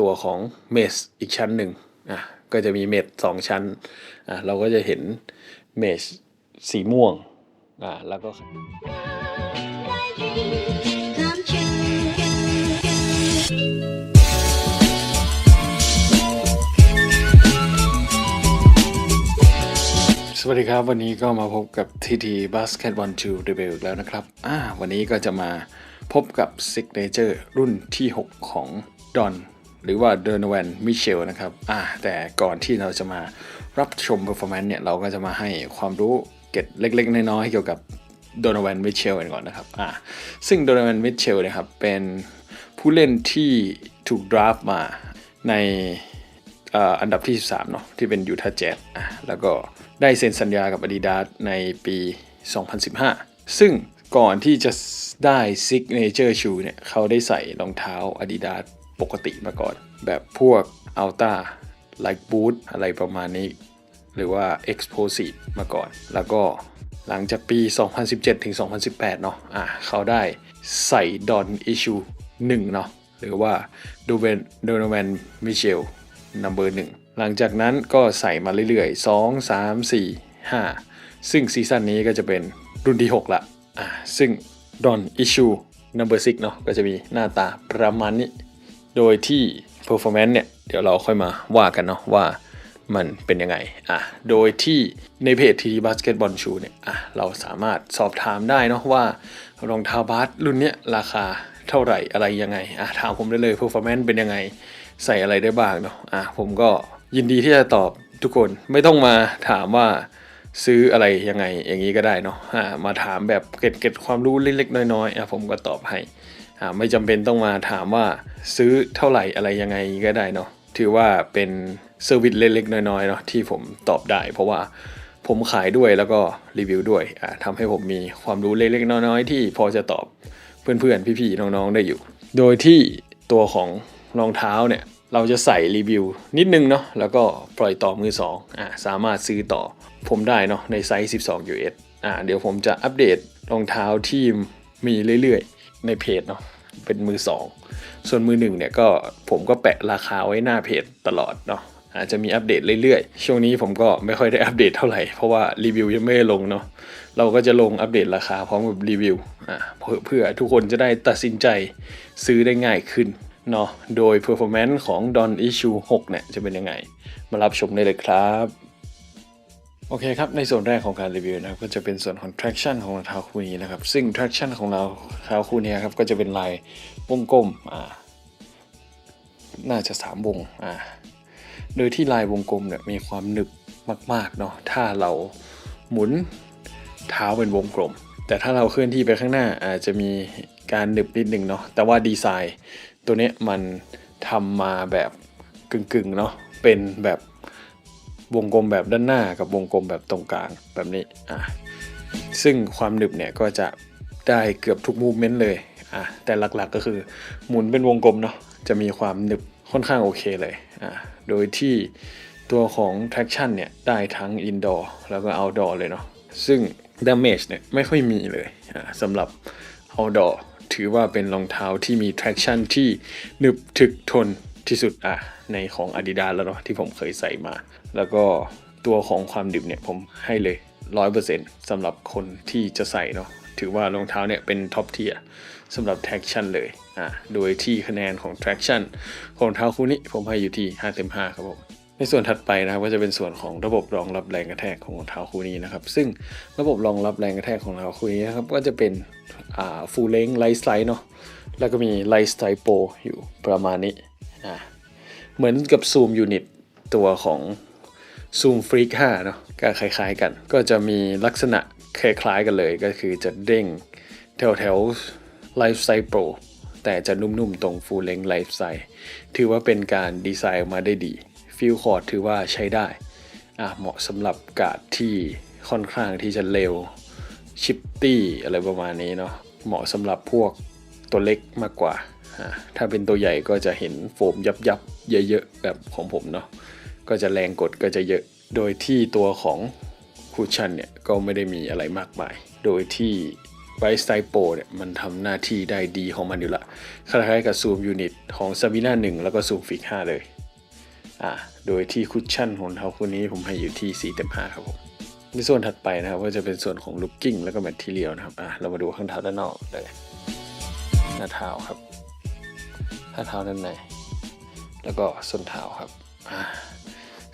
ตัวของเมสอีกชั้นหนึ่งอะก็จะมีเมสสองชั้นอะเราก็จะเห็นเมสสีม่วงอะแล้วก็สวัสดีครับ วันนี้ก็มาพบกับ TT Basketball 2 Rebel อีกแล้วนะครับอ่าวันนี้ก็จะมาพบกับ Signature รุ่นที่ 6 ของ Don หรือว่า d o n o v a n Mitchell นะครับอ่าแต่ก่อนที่เราจะมารับชม performance เนี่ย เราก็จะมาให้ความรู้เก็ดเล็ก ๆ น้อยๆเกี่ยวกับโดน v วนมิเชลกันก่อนนะครับอ่าซึ่งโดน v วนมิเชลเนี่ยครับ เป็นผู้เล่นที่ถูกดราฟต์มาในอันดับที่ 13 เนาะที่เป็นยูทาเจ็ตอะแล้วก็ได้เซ็นสัญญากับ Adidas ในปี 2015 ซึ่ง ก่อนที่จะได้ Signature Shoe เนี่ยเขาได้ใส่รองเท้า Adidas ปกติมาก่อน แบบพวก Alta Like Boot อะไรประมาณนี้ หรือว่า Explosive มาก่อน แล้วก็หลังจากปี 2017 ถึง 2018 เนาะอะเขาได้ใส่ดอนอิชู1เนาะหรือว่าดูเวนโดนแวนมิเชลนัมเบอร์หนึ่งหลังจากนั้นก็ใส่มาเรื่อยๆ 2 3 4 5 ซึ่งซีซั่นนี้ก็จะเป็นรุ่นที่ 6 ละ อะซึ่งดอนอิชูนัมเบอร์6เนาะก็จะมีหน้าตาประมาณนี้ โดยที่ performance เนี่ย เดี๋ยวเราค่อยมาว่ากันเนาะว่ามันเป็นยังไงอะโดยที่ในเพจทีบาสเกตบอลชูเนี่ยอะเราสามารถสอบถามได้เนาะว่ารองเท้าบาสรุ่นเนี้ยราคาเท่าไหร่อะไรยังไงอะถามผมได้เลย performance เป็นยังไงใส่อะไรได้บ้างเนาะอะผมก็ยินดีที่จะตอบทุกคนไม่ต้องมาถามว่า ซื้ออะไรยังไงอย่างนี้ก็ได้เนาะะมาถามแบบเก็บเก็บความรู้เล็กๆน้อยๆอผมก็ตอบให้ไม่จำเป็นต้องมาถามว่าซื้อเท่าไหร่อะไรยังไงก็ได้เนาะถือว่าเป็นเซอร์วิสเล็กๆน้อยๆเนาะที่ผมตอบได้ เพราะว่าผมขายด้วยแล้วก็รีวิวด้วยอ่าทำให้ผมมีความรู้เล็กๆน้อยๆที่พอจะตอบเพื่อนๆพี่ๆน้องๆได้อยู่ โดยที่ตัวของรองเท้าเนี่ย เราจะใส่รีวิวนิดนึงเนาะแล้วก็ปล่อยต่อมือสองอ่าสามารถซื้อต่อผมได้เนาะในไซส์ 12 US อ่าเดี๋ยวผมจะอัปเดตรองเท้าที่มีเรื่อยๆ ในเพจเนาะเป็นมือสองส่วนมือหนึ่งเนี่ยก็ผมก็แปะราคาไว้หน้าเพจตลอดเนาะอาจจะมีอัปเดตเรื่อยๆ ช่วงนี้ผมก็ไม่ค่อยได้อัปเดตเท่าไหร่ เพราะว่ารีวิวยังไม่ได้ลงเนาะ เราก็จะลงอัปเดตราคาพร้อมกับรีวิวอ่าเพื่อเพื่อทุกคนจะได้ตัดสินใจซื้อได้ง่ายขึ้น เนาะโดย performance ของ Don Issue 6 เนี่ย จะเป็นยังไง มารับชมได้เลยครับ โอเคครับ ในส่วนแรกของการรีวิวนะครับ ก็จะเป็นส่วนของ traction ของรองเท้าคู่นี้นะครับ ซึ่ง traction ของเราเท้าคู่นี้ครับ ก็จะเป็นลายวงกลมอ่าน่าจะสามวงอ่าโดยที่ลายวงกลมเนี่ยมีความหนึบมากๆเนาะถ้าเราหมุนเท้าเป็นวงกลม แต่ถ้าเราเคลื่อนที่ไปข้างหน้าอาจจะมีการหนึบนิดนึงเนาะแต่ว่าดีไซน์ ตัวเนี้ยมันทำมาแบบกึ่งๆเนาะเป็นแบบวงกลมแบบด้านหน้ากับวงกลมแบบตรงกลางแบบนี้อะซึ่งความหนึบเนี่ยก็จะได้เกือบทุกมูฟเมนต์เลยอะแต่หลักๆก็คือหมุนเป็นวงกลมเนาะจะมีความหนึบค่อนข้างโอเคเลยอะโดยที่ตัวของ traction เนี่ยได้ทั้ง indoor แล้วก็ outdoor เลยเนาะซึ่ง damage เนี่ยไม่ค่อยมีเลยอะสำหรับ outdoor ถือว่าเป็นรองเท้าที่มี traction ที่หนึบถึกทนที่สุดอะในของ Adidas แล้วเนาะที่ผมเคยใส่มา แล้วก็ตัวของความดิบเนี่ยผมให้เลย 100%สำหรับคนที่จะใส่เนาะถือว่ารองเท้าเนี่ยเป็นท็อปเทียสำหรับ traction เลยอะโดยที่คะแนนของ traction ของรองเท้าคู่นี้ผมให้อยู่ที่5เต็ม5ครับผม ในส่วนถัดไปนะครับก็จะเป็นส่วนของระบบรองรับแรงกระแทกของรองเท้าคู่นี้นะครับ ซึ่งระบบรองรับแรงกระแทกของรองเท้าคู่นี้นะครับก็จะเป็นอ่า full length light slide เนาะแล้วก็มี light slide pro อยู่ประมาณนี้อ่าเหมือนกับ zoom unit ตัวของ zoom freak 5เนาะก็คล้ายๆกัน ก็จะมีลักษณะคล้ายๆกันเลยก็คือจะเด้งแถวแถวๆ life size pro แต่จะนุ่มๆตรง full length life size ถือว่าเป็นการดีไซน์ออกมาได้ดี ฟิลคอร์ดถือว่าใช้ได้อะเหมาะสำหรับการ์ดที่ค่อนข้างที่จะเร็วชิปตี้อะไรประมาณนี้เนาะเหมาะสำหรับพวกตัวเล็กมากกว่า ถ้าเป็นตัวใหญ่ก็จะเห็นโฟมยับยับๆเยอะๆแบบของผมเนาะก็จะแรงกดก็จะเยอะ โดยที่ตัวของคูชั่นเนี่ยก็ไม่ได้มีอะไรมากมาย โดยที่ไรส์ไ y โปเนี่ยมันทำหน้าที่ได้ดีของมันอยู่ละคล้ายๆกับซูมยูนิตของ s a b i n a 1แล้วก็ซูมฟิก5เลยอ่า โดยที่คุชชั่นของเท้าคู่นี้ผมให้อยู่ที่ 4 เต็ม 5 ครับผมในส่วนถัดไปนะครับก็จะเป็นส่วนของ looking แล้วก็ material นะครับอะเรามาดูข้างเท้าด้านนอกเลยหน้าเท้าครับหน้าเท้าด้านในแล้วก็ส้นเท้าครับอ่า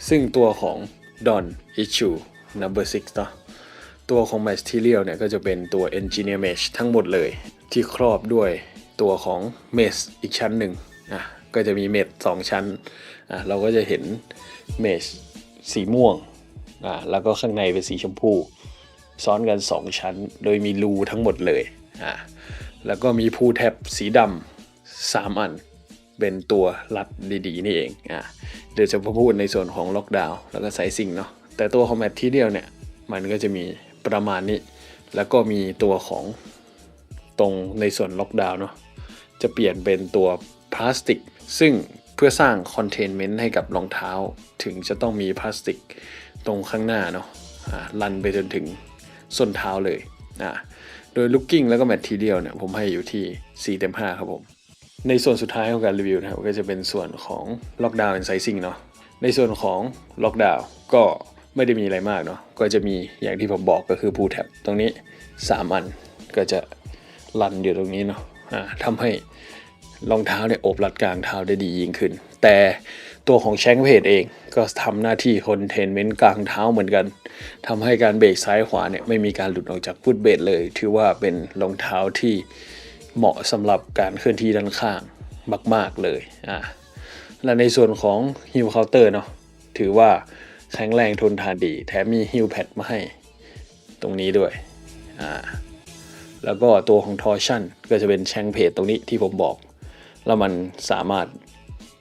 ซึ่งตัวของ Don Issue Number 6เนาะตัวของ material เนี่ยก็จะเป็นตัว engineer mesh ทั้งหมดเลยที่ครอบด้วยตัวของ mesh อีกชั้นหนึ่งอะ ก็จะมี mesh สองชั้นอะเราก็จะเห็น mesh สีม่วงอ่าแล้วก็ข้างในเป็นสีชมพู ซ้อนกัน 2 ชั้น โดยมีรูทั้งหมดเลยอ่าแล้วก็มีพูแท็บสีดำสามอัน เป็นตัวรัดดีๆ นี่เองอ่าเดี๋ยวจะพูดในส่วนของล็อกดาวน์แล้วก็ไซซิ่งเนาะแต่ตัวของแมททีเดียลเนี่ย มันก็จะมีประมาณนี้ แล้วก็มีตัวของตรงในส่วนล็อกดาวน์เนาะจะเปลี่ยนเป็นตัว พลาสติก ซึ่งเพื่อสร้างคอนเทนเมนต์ให้กับรองเท้า ถึงจะต้องมีพลาสติกตรงข้างหน้าเนาะลันไปจนถึงส้นเท้าเลยอ่าโดย looking แล้วก็ material เนี่ยผมให้อยู่ที่ 4 เต็ม 5 ครับผม ในส่วนสุดท้ายของการรีวิวนะครับก็จะเป็นส่วนของ lockdown and sizing เนาะในส่วนของ lockdown ก็ไม่ได้มีอะไรมากเนาะก็จะมีอย่างที่ผมบอกก็คือ pull tab ตรงนี้ 3 อันก็จะลันอยู่ตรงนี้เนาะอ่าทำให้ รองเท้าเนี่ยโอบรัดกลางเท้าได้ดียิ่งขึ้น แต่ตัวของแชงเพจเองก็ทำหน้าที่คอนเทนเมนต์กลางเท้าเหมือนกันทำให้การเบรกซ้ายขวาเนี่ยไม่มีการหลุดออกจากฟุตเบรเลย ถือว่าเป็นรองเท้าที่เหมาะสำหรับการเคลื่อนที่ด้านข้างมาก ๆเลยอ่าและในส่วนของฮิลเคาน์เตอร์เนาะถือว่าแข็งแรงทนทานดี แถมมีฮิลแพดมาให้ตรงนี้ด้วยอ่าแล้วก็ตัวของทอร์ชันก็จะเป็นแชงเพจตรงนี้ที่ผมบอก แล้วมันสามารถ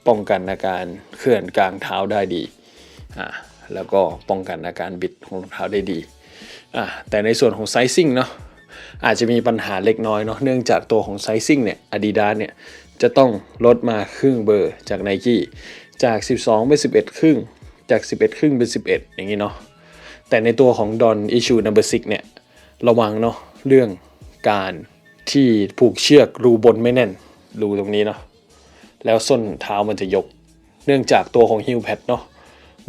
ป้องกันอาการเคลื่อนกลางเท้าได้ดีอ่าแล้วก็ป้องกันอาการบิดของรองเท้าได้ดีอ่าแต่ในส่วนของไซซิ่งเนาะอาจจะมีปัญหาเล็กน้อยเนาะเนื่องจากตัวของไซซิ่งเนี่ย Adidas เนี่ยจะต้องลดมาครึ่งเบอร์จาก n i กี้จาก 12 เป็น 11 ครึ่ง จาก 11 ครึ่งเป็น 11 อย่างนี้เนาะแต่ในตัวของ Don Issue Number 6เนี่ยระวังเนาะเรื่องการที่ผูกเชือกรูบนไม่แน่น รูตรงนี้เนาะแล้วส้นเท้ามันจะยก เนื่องจากตัวของฮิลแพดเนาะ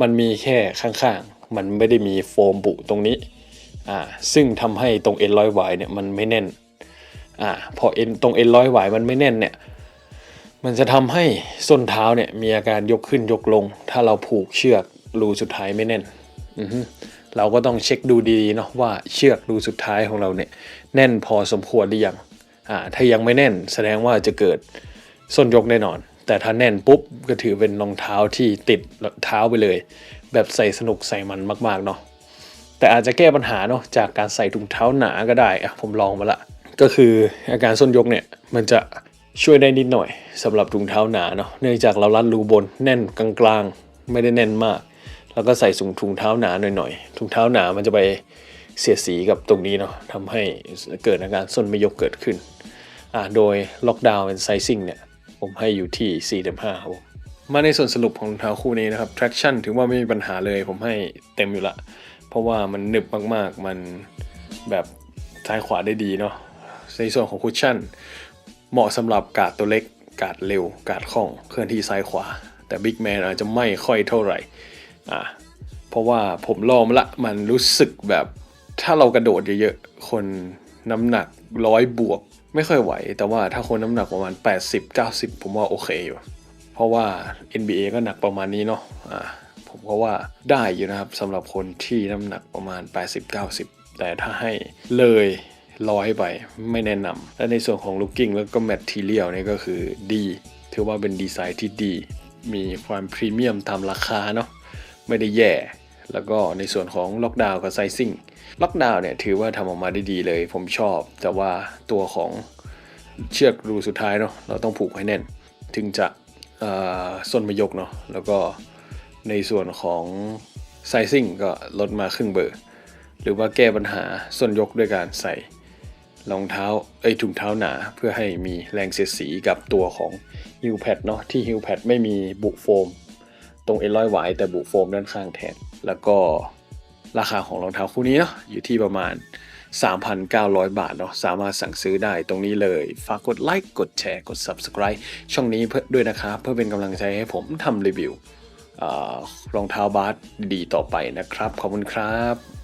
มันมีแค่ข้างๆ มันไม่ได้มีโฟมบุตรงนี้อ่าซึ่งทำให้ตรงเอ็นร้อยหวายเนี่ยมันไม่แน่นอ่าพอเอ็นตรงเอ็นร้อยหวายมันไม่แน่นเนี่ยมันจะทำให้ส้นเท้าเนี่ยมีอาการยกขึ้นยกลง ถ้าเราผูกเชือกรูสุดท้ายไม่แน่นอือเราก็ต้องเช็คดูดีๆเนาะว่าเชือกรูสุดท้ายของเราเนี่ยแน่นพอสมควรหรือยัง ถ้ายังไม่แน่นแสดงว่าจะเกิดส้นยกแน่นอน แต่ถ้าแน่นปุ๊บก็ถือเป็นรองเท้าที่ติดเท้าไปเลย แบบใส่สนุกใส่มันมากๆเนาะแต่อาจจะแก้ปัญหาเนาะจากการใส่ถุงเท้าหนาก็ได้อะผมลองมาละก็คืออาการส้นยกเนี่ยมันจะช่วยได้นิดหน่อยสำหรับถุงเท้าหนาเนาะเนื่องจากเรารัดรูบนแน่นกลางๆ ไม่ได้แน่นมาก แล้วก็ใส่ถุงถุงเท้าหนาหน่อยๆถุงเท้าหนามันจะไปเสียดสีกับตรงนี้เนาะทำให้เกิดอาการส้นไม่ยกเกิดขึ้น โดยล็อกดาวน์เป็นไซซิ่งเนี่ยผมให้อยู่ที่ 4.5ครับมาในส่วนสรุปของรองเท้าคู่นี้นะครับ traction ถือว่าไม่มีปัญหาเลยผมให้เต็มอยู่ละ เพราะว่ามันหนึบมากๆ มันแบบซ้ายขวาได้ดีเนาะในส่วนของคุชชั่น เหมาะสำหรับกาดตัวเล็ก กาดเร็ว กาดคล่อง เคลื่อนที่ซ้ายขวา แต่บิ๊กแมนอาจจะไม่ค่อยเท่าไหร่อ่าเพราะว่าผมลองละมันรู้สึกแบบถ้าเรากระโดดเยอะๆ คนน้ำหนักร้อยบวก ไม่ค่อยไหว แต่ว่าถ้าคนน้ำหนักประมาณ 80-90 ผมว่าโอเคอยู่ เพราะว่า NBA ก็หนักประมาณนี้เนาะอ่าผมก็ว่าได้อยู่นะครับสำหรับคนที่น้ำหนักประมาณ 80-90 แต่ถ้าให้เลยร้อยไปไม่แนะนำและในส่วนของ looking แล้วก็ material นี่ก็คือดีถือว่าเป็นดีไซน์ที่ดี มีความพรีเมียมตามราคาเนาะไม่ได้แย่ แล้วก็ในส่วนของล็อกดาวน์กับไซซิ่ง ล็อกดาวน์เนี่ยถือว่าทำออกมาได้ดีเลย ผมชอบ แต่ว่าตัวของเชือกรูสุดท้ายเนาะเราต้องผูกให้แน่น ถึงจะส้นม่ยกเนาะแล้วก็ในส่วนของไซซิ่งก็ลดมาครึ่งเบอร์ หรือว่าแก้ปัญหาส้นยกด้วยการใส่รองเท้าเอ้ยถุงเท้าหนาเพื่อให้มีแรงเสียดสีกับตัวของฮิลแพดเนาะที่ฮิลแพดไม่มีบุโฟม ตรงเอ็นร้อยหวายแต่บุโฟมด้านข้างแทน แล้วก็ ราคาของรองเท้าคู่นี้เนาะอยู่ที่ประมาณ 3,900 บาทเนาะสามารถสั่งซื้อได้ตรงนี้เลย ฝากกดไลค์กดแชร์กด Subscribe ช่องนี้เพื่อด้วยนะครับ เพื่อเป็นกำลังใจให้ผมทำรีวิวรองเท้าบาสดีต่อไปนะครับ ขอบคุณครับ